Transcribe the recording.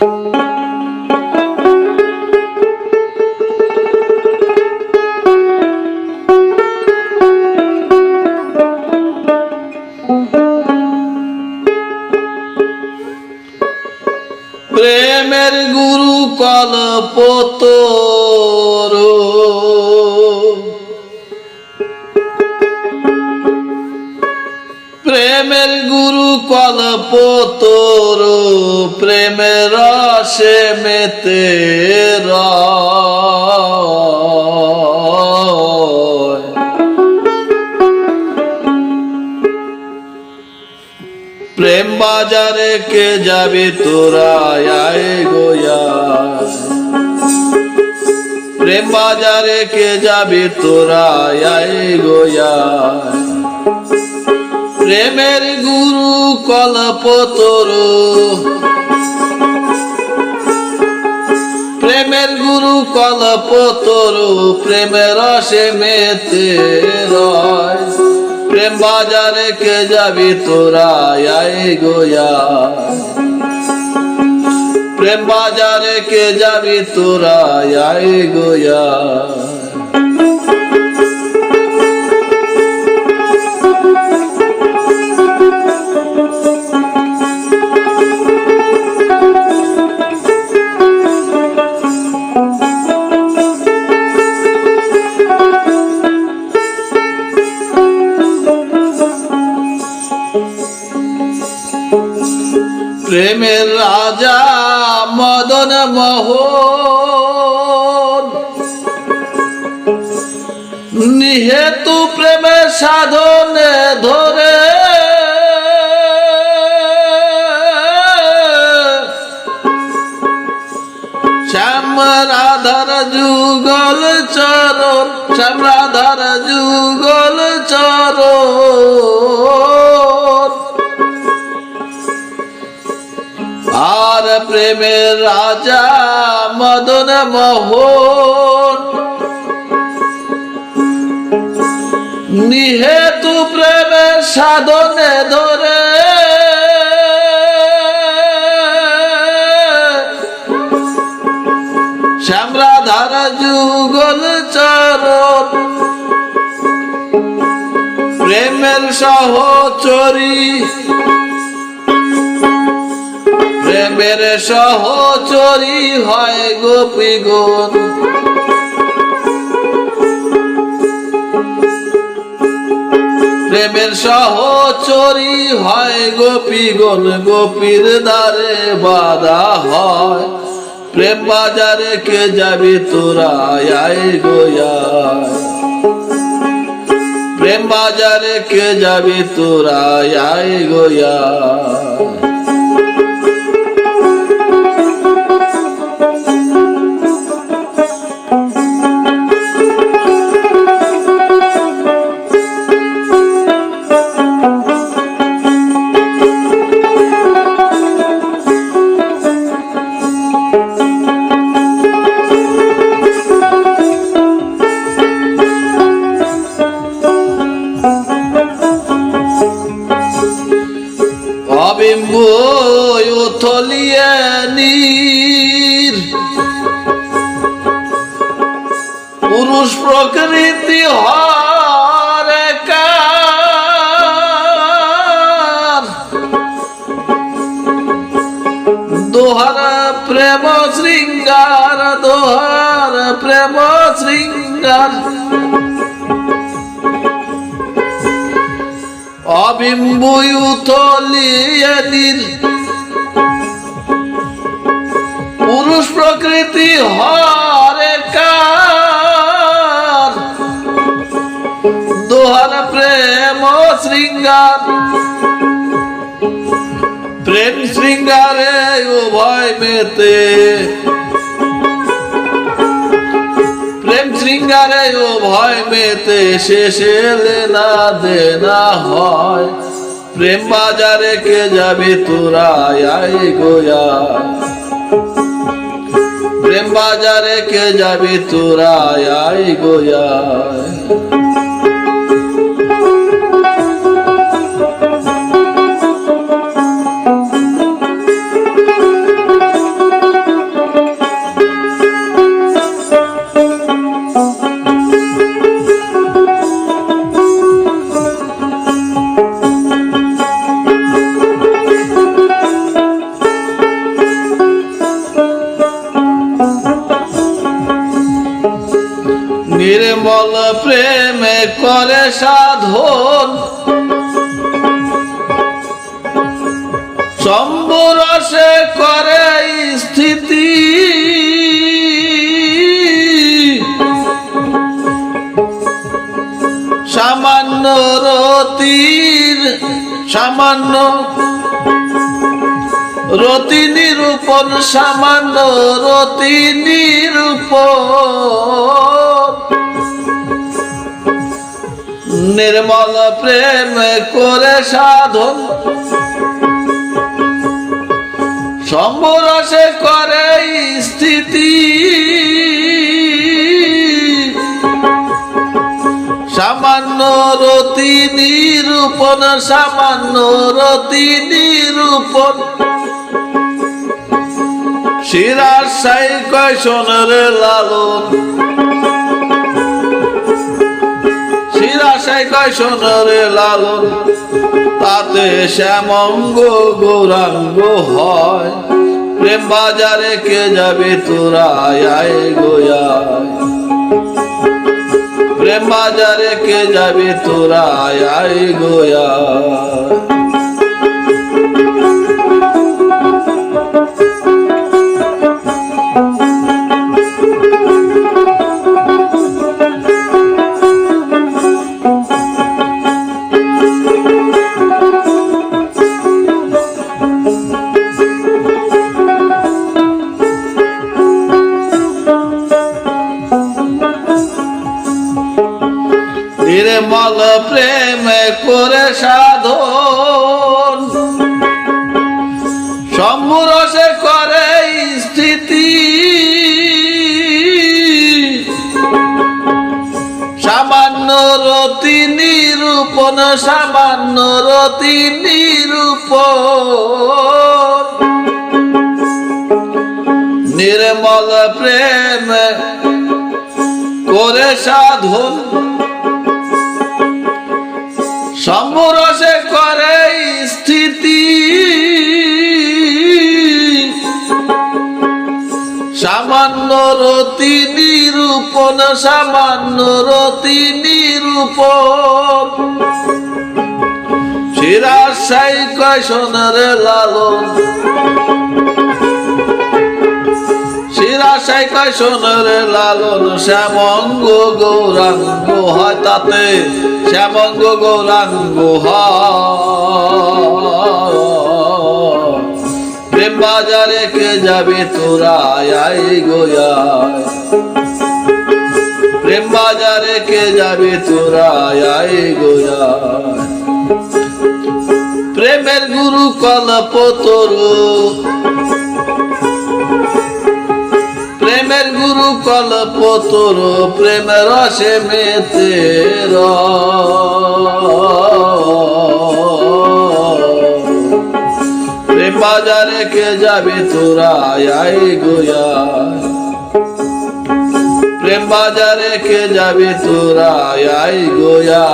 প্রেমের গুরু কলপতর। প্রেমের গুরু কলপতর। প্রেমের রসে মেতে প্রেম বাজারে কে যাবি তোরা, আয় গোয়া প্রেম বাজারে কে যাবি তোরা, আয় গোয়া প্রেমের গুরু কল্প প্রেমের গুরু কলপ তরু, প্রেমের রসে মেতে প্রেম বাজারে কে যাবি তোরা, আয় গোয়া প্রেম বাজারে কে যাবি তোরা গোয়া প্রেমের রাজা মদন মোহন। নিহেতু প্রেমের সাধনে ধরে। শ্যাম রাধার যুগল চরণ, শ্যাম রাধার যুগল চরণ। আর প্রেমের রাজা মদন মোহন। নিহেতু প্রেমের সাধনে ধরে। শ্যামরাধার যুগল চরণ। প্রেমের সহচরী প্রেমের সহচরী হয় গোপীগণ প্রেমের সহচরী হয় গোপীগণ গোপীর দ্বারে বাধা হয়। প্রেম বাজারে কে যাবি তোরা গোয়া প্রেম বাজারে কে যাবি তোরা গোয়া উথলিয়ে নীর। পুরুষ প্রকৃতি হরে কার দোহার প্রেম শৃঙ্গার দোহার প্রেম শৃঙ্গার। অবিম্বুথলিয়ে দিন পুরুষ প্রকৃতি হরে কার। দোহার প্রেম শৃঙ্গার। প্রেম শৃঙ্গারে উভয় মেতে। শৃঙ্গারে ও ভয় মেতে শেষে লেনা দেনা হয়। প্রেম বাজারে কে যাবে তোরা আই গোয়া। প্রেম বাজারে কে যাবে তোরা আই গোয়া। নির্মল প্রেমে করে সাধন। শম্ভুরসে করে স্থিতি। সামান্য রতির, সামান্য রতি নিরূপণ সামান্য রতি নিরূপণ নির্মল প্রেম করে সাধন। সম্বরসে করে স্থিতি। সামান্য রতি নিরূপণ, সামান্য রতি নিরূপণ। শিরার সাই কয় সোনের লালন। তাতে শ্যামঙ্গ গৌরাঙ্গ হয়। প্রেম বাজারে কে যাবে তোরা, আয় গোয়ায় প্রেম বাজারে কে যাবে তোরা, আয় গোয়ায় নির্মল প্রেম করে সাধন। সম্মুরসে করে স্থিতি। সামান্য রতি নিরূপণ, সামান্য রতি নিরূপণ। নির্মল প্রেম করে সাধন। সম্বরসে করে স্থিতি। সামান্য রতি নিরূপণ সামান্য রতি নিরূপণ শিরাশাই কয় সোনার লালন। শিরাশাই কয় সোনার লালন, শ্যামঙ্গ গৌরাঙ্গ হয় তাতে। শ্যামঙ্গ গৌরাঙ্গ প্রেম বাজারে কে যাবে তোরা? আয় গোয়ায় প্রেম বাজারে কে যাবে তোরা? আয় গোয়ায় প্রেমের গুরু কল্প তরু প্রেমের গুরু কল্প তোর, প্রেমের রসে মেতে বাজারে কে যাবে তোরা? আয় গোয়া প্রেম বাজারে কে যাবে তোরা? আয় গোয়া